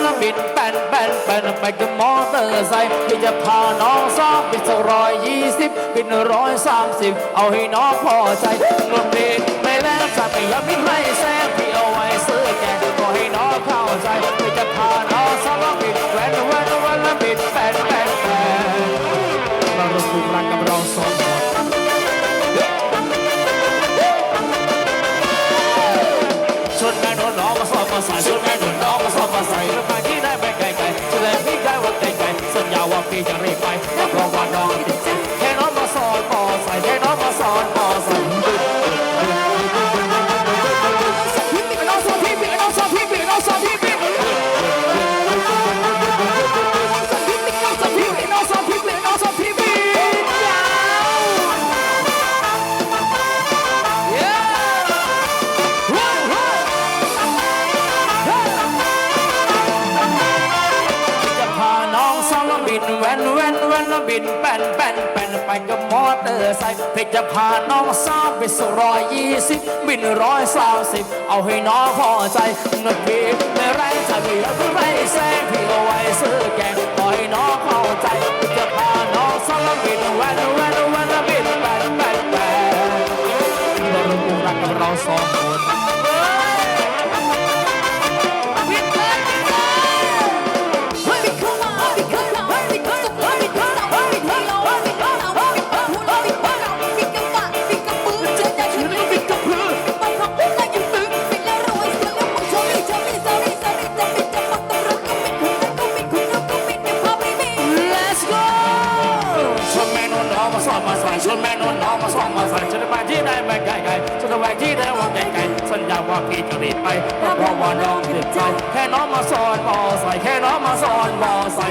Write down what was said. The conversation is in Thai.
นแป้นแป้นแป้นไปกับมอเตอร์ไซค์พี่จะพาน้องซ้อมบินสักร้อยยี่สิบบินร้อยสามสิบเอาให้น้องพอใจรถบินไม่แล้วจะไม่ยอมบินไม่แซงพี่เอาไว้ซื้อแกก็ให้น้องเข้าใจพี่จะพาน้องซ้อมบินแว้นแว้นแว้นแล้วบินแป้นแป้นแป้นเรารู้สึกรักกับเราสองคนชนแม่นวลน้องมาสอบมาใส่ชว พี่พี่ แวนแวนแว่นแว่นแล้วบินแป้นแป้นแป้นไปกับมอเตอร์ไซค์เพื่อจะพาน้องสาวไปสู่ร้อยยี่สิบบินร้อยสามสิบเอาให้น้องพอใจนักพี่ไม่ไรจะไม่อยากไม่ไรแซงพี่เอาไว้ซื้อแกงปล่อยน้องเข้าใจจะพาน้องสาวแล้วบินแว่นแว่นแว่นแล้วบินแป้นแป้นแป้นเรารู้รักกับเราสองคน ชวนแม่นวลน้องมาสอนมาใส่ฉันจะไปที่ไหนไม่ไกลไกลฉันจะไปที่ไหนว่าไกลไกลสัญญาว่าพี่จะรีบไปเพราะว่าน้องติดใจ แค่น้องมาสอนมอใส่แค่น้องมาสอนมอใส่